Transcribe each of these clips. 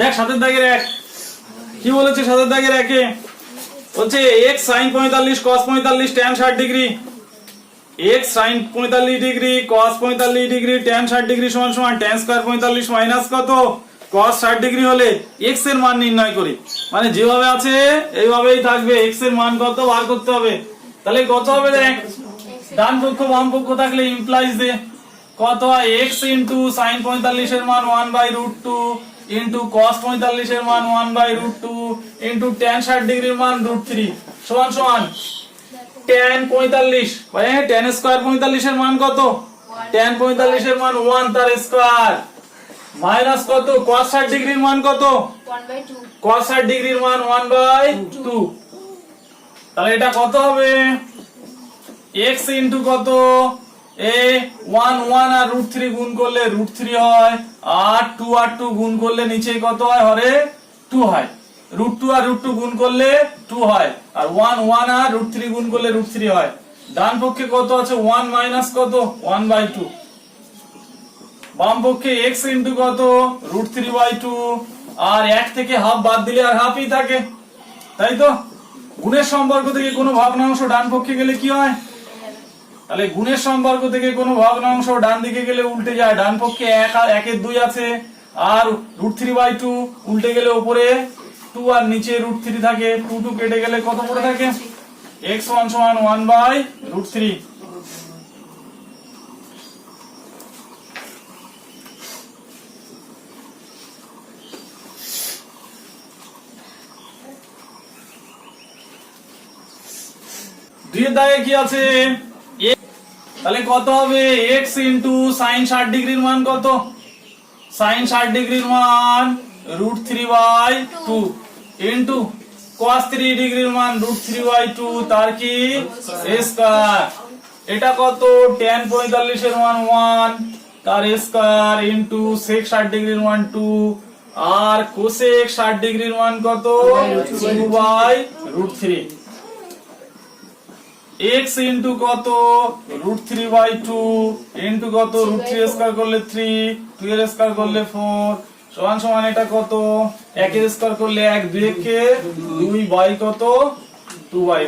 দেখ, সাতের দাগের এক। কি বলেছে সাতের দাগের একে? বলছে এক্স সাইন পঁয়তাল্লিশ কস পঁয়তাল্লিশ ট্যান ষাট ডিগ্রি। এক্স সাইন পঁয়তাল্লিশ ডিগ্রি কস পঁয়তাল্লিশ ডিগ্রি ট্যান ষাট ডিগ্রি সমান সমান ট্যান স্কোয়ার পঁয়তাল্লিশ মাইনাস কত? কস ষাট ডিগ্রি হলে এক্সের মান নির্ণয় করি। মানে যেভাবে আছে, এইভাবেই থাকবে। এক্সের মান কত? বার করতে হবে। তাহলে কত হবে দেখ? ডান পক্ষ, বাম পক্ষ থাকলে ইমপ্লাইজ দে কত হয়? এক্স ইন্টু সাইন পঁয়তাল্লিশের মান one by root two into cos পঁয়তাল্লিশের মান one by root two into tan ষাট ডিগ্রির মান রুট থ্রি সমান সমান। ট্যান পঁয়তাল্লিশ। মানে ট্যান স্কোয়ার পঁয়তাল্লিশের মান কত? ট্যান পঁয়তাল্লিশের মান ওয়ান তার স্কোয়ার মাইনাস কত? কস ষাট ডিগ্রির মান কত? কস ষাট ডিগ্রির মান ওয়ান বাই টু তাহলে এটা কত হবে? এক্স ইন্টু কত? ওয়ান ডান পক্ষে কত আছে? ওয়ান মাইনাস কত? ওয়ান বাই টু বাম পক্ষে এক্স ইন্টু কত? রুট থ্রি বাই টু আর এক থেকে হাফ বাদ দিলে আর হাফই থাকে। তাই তো? গুণের সম্পর্ক থেকে কোনো ভগ্নাংশ ডান পক্ষে গেলে কি হয়? তাহলে গুণের সম্পর্ক থেকে কোনো ভগ্নাংশ ডান দিকে গেলে উল্টে যায়, ডান পক্ষে এক আর একের দুই আছে, আর রুট থ্রি বাই টু উল্টে গেলে উপরে টু আর নিচে রুট থ্রি থাকে। টু টু কেটে গেলে কত পড়ে থাকে? এক্স ওয়ান সমান ওয়ান বাই রুট থ্রি দুইয়ের দাগে কি আছে? তাহলে কত হবে? এক্স ইন্টু সাইন ষাট ডিগ্রির মান কত? সাইন ষাট ডিগ্রির মান root three by two into cos three ডিগ্রির মান রুট থ্রি বাই টু তার কি? স্কয়ার এটা কত? টেন পঁয়তাল্লিশের মান ওয়ান তার স্কয়ার ইন্টু সেক ষাট ডিগ্রির মান টু আর কোসেক ষাট ডিগ্রির মান কত? Two by root three x into কত? রুট থ্রি বাই কত? রুট থ্রি করলে থ্রি টু এর স্কোয়ার করলে ফোর সমান সমান এটা কত? একের স্কোয়ার করলে এক, দুই কে দুই কত? টু বাই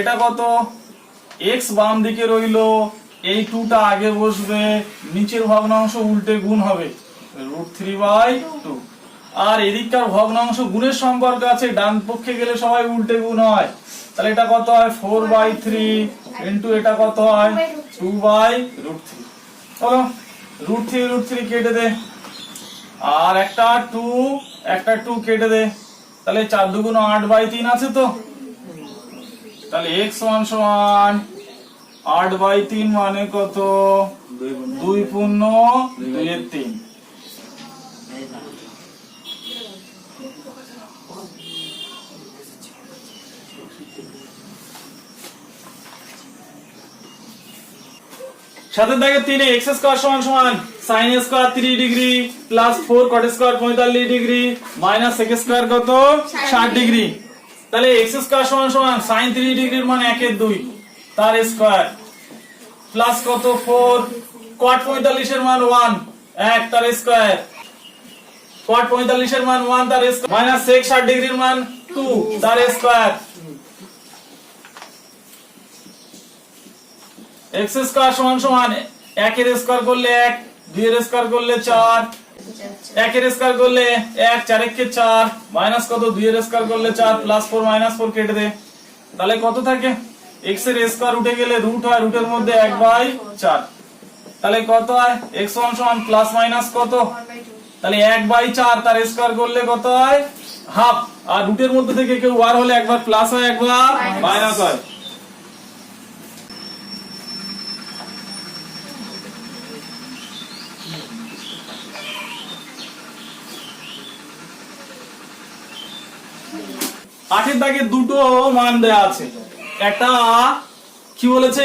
এটা কত? এক্স বাম দিকে রইল, এই টুটা আগে বসবে, নিচের ভগ্নাংশ উল্টে গুণ হবে। রুট থ্রি বাই টু আর এদিককার ভগ্নাংশ গুণের সম্পর্ক আছে, ডান পক্ষে গেলে সবাই উল্টে গুণ হয়। তাহলে এটা কত হয়? ফোর বাই থ্রি ইন্টু এটা কত হয়? টু বাই রুট থ্রি চলো রুট থ্রি রুট থ্রি কেটে দে। আর একটা টু একটা টু কেটে দে। তাহলে চার দুগুণ আট বাই তিন আছে তো? তাহলে এক্স ওয়ান সমান আট বাই তিন মানে কত? দুই পূর্ণ দুইয়ের তিন। সাতের দাগে তিনে এক্স স্কোয়ার সমান সমান sine square three degree plus four cot square পঁয়তাল্লিশ ডিগ্রি মাইনাস সেক স্কোয়ার কত? ষাট ডিগ্রি। তাহলে এক্স স্কোয়ার সমান সমান সাইন থ্রি ডিগ্রির মান একের দুই তার স্কোয়ার প্লাস কত? ফোর কট পঁয়তাল্লিশের মান ওয়ান এক তার স্কোয়ার কট পঁয়তাল্লিশের মান ওয়ান তার স্কোয়ার মাইনাস সেক ষাট ডিগ্রির মান টু তার স্কোয়ার এক্স স্কোয়ার সমান সমান একের স্কোয়ার করলে এক দুইয়ের স্কোয়ার করলে চার একের স্কোয়ার করলে এক চার একে চার মাইনাস কত? দুইয়ের স্কোয়ার করলে চার প্লাস ফোর মাইনাস ফোর কেটে দে। তাহলে কত থাকে? এক্সের স্কোয়ার উঠে গেলে রুট হয় রুটের মধ্যে এক বাই চার। তাহলে কত হয়? এক্স ওয়ান সমান প্লাস মাইনাস কত? তাহলে এক বাই চার তার স্কোয়ার করলে কত হয়? হাফ আর রুটের মধ্যে থেকে কেউ বার হলে একবার প্লাস হয় একবার. মাইনাস হয়। আটের দাগে দুটো মান দেয়া আছে। একটা কি বলেছে?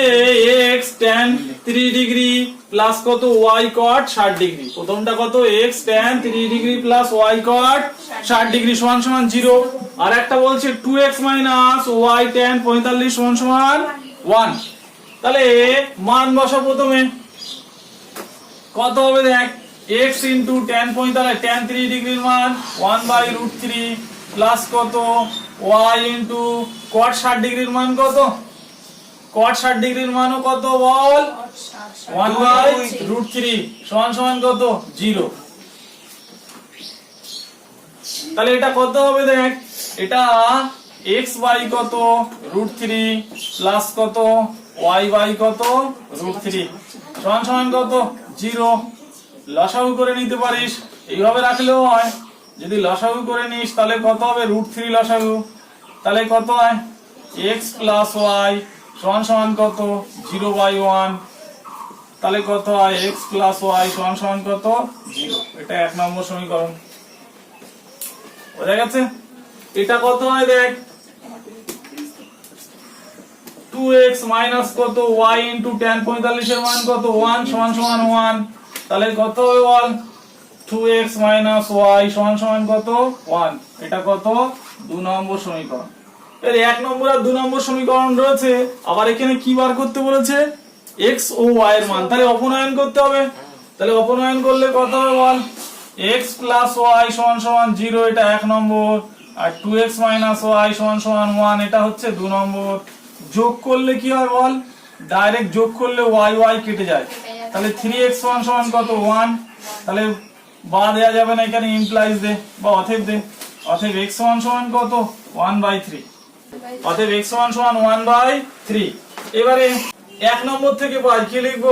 X tan three degree plus কত? ওয়াই কট ষাট ডিগ্রি প্রথমটা কত? X tan three degree plus y cot ষাট ডিগ্রি সমান সমান জিরো আর একটা বলছে two x minus y tan পঁয়তাল্লিশ সমান সমান ওয়ান তাহলে মান বসা প্রথমে। কত হবে দেখ? এক্স ইন্টু টেন পঁয়তাল্লিশ টেন থ্রি ডিগ্রির মান one by root three plus কত? ওয়াই ইন্টু কট ষাট ডিগ্রির মান কত? কট ষাট ডিগ্রির মানও কত? বল। ওয়ান বাই রুট থ্রি সমান সমান কত? জিরো তাহলে এটা কত হবে দেখ? এটা এক্স বাই কত? রুট থ্রি প্লাস কত? ওয়াই বাই কত? রুট থ্রি সমান সমান কত? জিরো লসাগু করে নিতে পারিস। এইভাবে রাখলেও হয়। যদি লসাগু করে নিস, তাহলে কত হবে? রুট থ্রি লসাগু। তাহলে কত হয়? এক্স প্লাস ওয়াই সমান সমান কত? জিরো বাই ওয়ান তাহলে কত হয়? এক্স প্লাস ওয়াই সমান সমান কত? জিরো এটা এক নম্বর সমীকরণ। বোঝা গেছে? এটা কত হয় দেখ? টু এক্স মাইনাস কত? ওয়াই ইন্টু টেন পঁয়তাল্লিশের মান কত? ওয়ান সমান সমান ওয়ান তাহলে কত হবে বল? টু এক্স মাইনাস ওয়াই সমান সমান কত? ওয়ান এটা কত? দু নম্বর সমীকরণ। এর এক নম্বর আর দু নম্বর সমীকরণ রয়েছে। আবার এখানে কি বার করতে বলেছে? এক্স ও ওয়াই এর মান। তাহলে অপনয়ন করতে হবে। তাহলে অপনয়ন করলে কত হবে? বল এক্স প্লাস ওয়াই সমান জিরো এটা এক নম্বর। আর two x minus y one এটা হচ্ছে দু নম্বর। যোগ করলে কি হয় বল? ডাইরেক্ট যোগ করলে ওয়াই ওয়াই কেটে যায়। তাহলে থ্রি এক্স সমান সমান কত? ওয়ান তাহলে বা দেওয়া যাবে না এখানে ইমপ্লাইজ দে বা অথেব দে। অথেব এক্স সমান সমান কত? ওয়ান বাই থ্রি অতএব x সমান সমান 1 বাই 3 এবারে এক নম্বর থেকে পাই কি লিখব?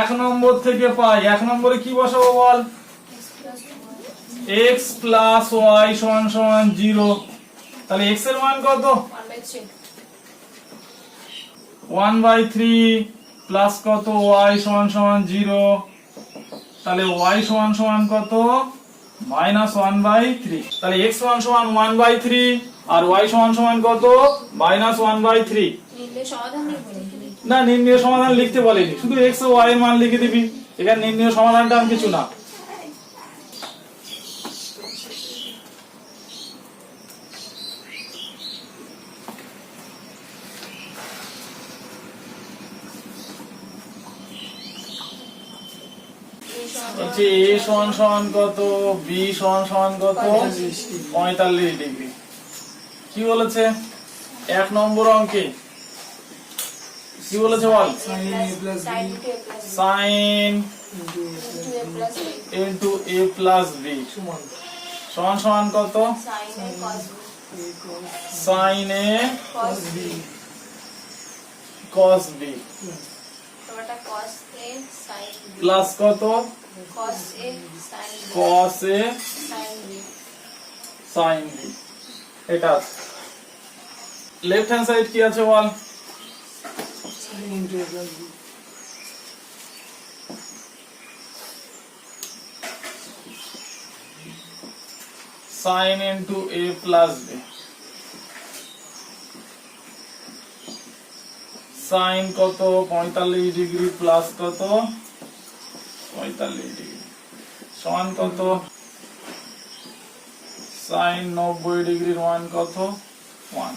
এক নম্বর থেকে পাই এক নম্বরে কি বসাবো বল? x প্লাস ওয়াই সমান সমান জিরো তাহলে x এর মান কত? ওয়ান বাই থ্রি প্লাস কত? ওয়াই সমান সমান জিরো। তাহলে ওয়াই সমান সমান কত? Minus one by three. তাহলে এক্স সমান সমান ওয়ান বাই থ্রি আর ওয়াই সমান সমান কত? Minus one by three. না নির্ণয় সমাধান লিখতে বলেনি। শুধু এক্স ও ওয়াই এর মান লিখে দিবি। এখানে নির্ণয় সমাধানটা আর কিছু না। হচ্ছে এ সমান সমান কত? বি সমান সমান কত? পঁয়তাল্লিশ ডিগ্রি। কি বলেছে? এক নম্বর অঙ্কে। কি বলেছে বল? Sine into A plus B. সমান সমান কত? Sine A cos B. Plus কত? কস এ সাইন বি এটা লেফট হ্যান্ড সাইড কি আছে বল? Sine into A plus B sine কত? পঁয়তাল্লিশ ডিগ্রি প্লাস কত? পঁয়তাল্লিশ ডিগ্রি সমান কত সাইন নব্বই ডিগ্রির মান কত? ওয়ান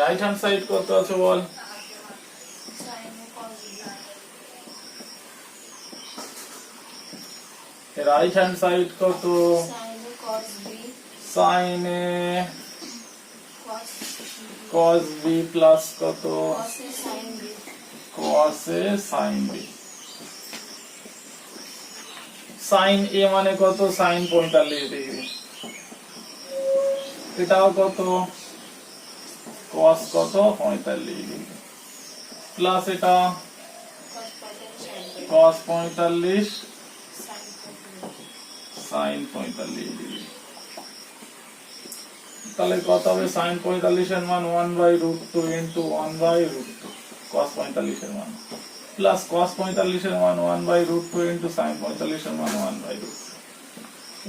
রাইট হ্যান্ড সাইড কত আছে বল? রাইট হ্যান্ড সাইড কত? সাইনে cos b প্লাস কত? Cos a sin b. sin a মানে কত? sin 45 degree. এটাও কত? cos কত? 45 ডিগ্রি। প্লাস এটা? কস পঁয়তাল্লিশ। সাইন পঁয়তাল্লিশ ডিগ্রি। তাহলে কত হবে? সাইন পঁয়তাল্লিশের মান one by root two into one by root two cos পঁয়তাল্লিশের মান। প্লাস কস পঁয়তাল্লিশের মান one by root two into sine পঁয়তাল্লিশের মান one by root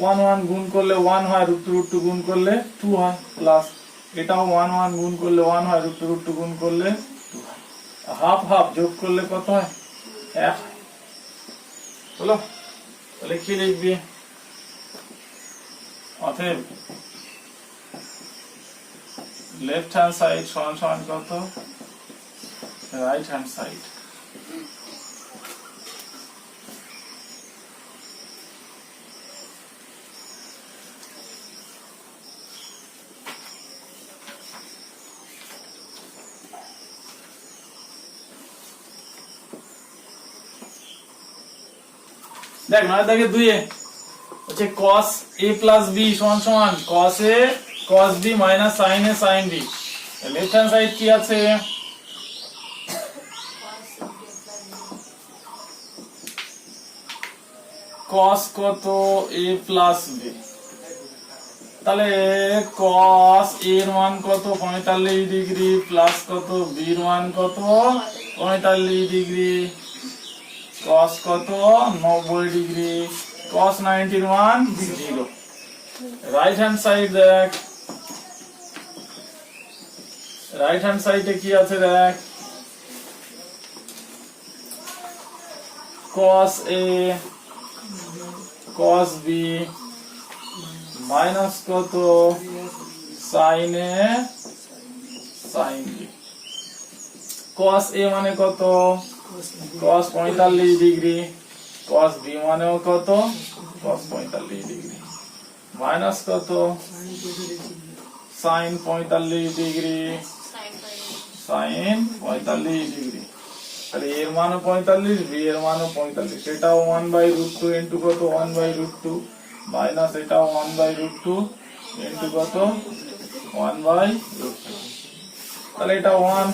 one one গুণ করলে ওয়ান হয় রুট রুট টু গুণ করলে টু হয় প্লাস এটাও ওয়ান ওয়ান গুণ করলে ওয়ান হয় রুট রুট টু গুণ করলে টু হয়। হাফ হাফ যোগ করলে কত হয়? এক হয়। হলো? তাহলে কি লিখবি। অতএব লেফট হ্যান্ড সাইড সমান সমান কত? রাইট হ্যান্ড সাইড দেখ নয় দেখে দুইয়ে হচ্ছে cos a প্লাস বি সমান সমান। cos a, cos b minus sin a, sin b left hand side কি আছে? Cos কত a প্লাস b? তাহলে cos a এর মান কত? পঁয়তাল্লিশ ডিগ্রি প্লাস কত? b এর মান কত? পঁয়তাল্লিশ ডিগ্রি। cos কত? নব্বই ডিগ্রি। cos নাইনটির মান জিরো রাইট হ্যান্ড সাইড দেখ। রাইট হ্যান্ড সাইডে কি আছে দেখ? cos a cos b minus কত sin a sin b. Cos a মানে কত cos পঁয়তাল্লিশ ডিগ্রি cos b মানেও কত cos পঁয়তাল্লিশ ডিগ্রি মাইনাস কত sin পঁয়তাল্লিশ ডিগ্রি sin পঁয়তাল্লিশ ডিগ্রি তাহলে এর মানও পঁয়তাল্লিশ বি এর মানও পঁয়তাল্লিশ। এটাও one by root two into কত? One by root two minus এটাও one by root two into কত? ওয়ান বাই রুট টু তাহলে এটা ওয়ান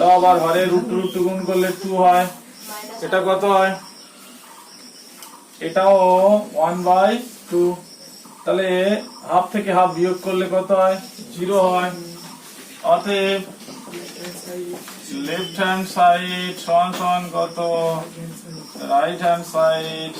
লব আর হরে রুট টু রুট টু গুণ করলে টু হয়। এটা কত হয়? এটাও ওয়ান বাই টু তাহলে হাফ থেকে হাফ বিয়োগ করলে কত হয়? জিরো হয়। অতএব left hand side, Swanson Goto, right hand side,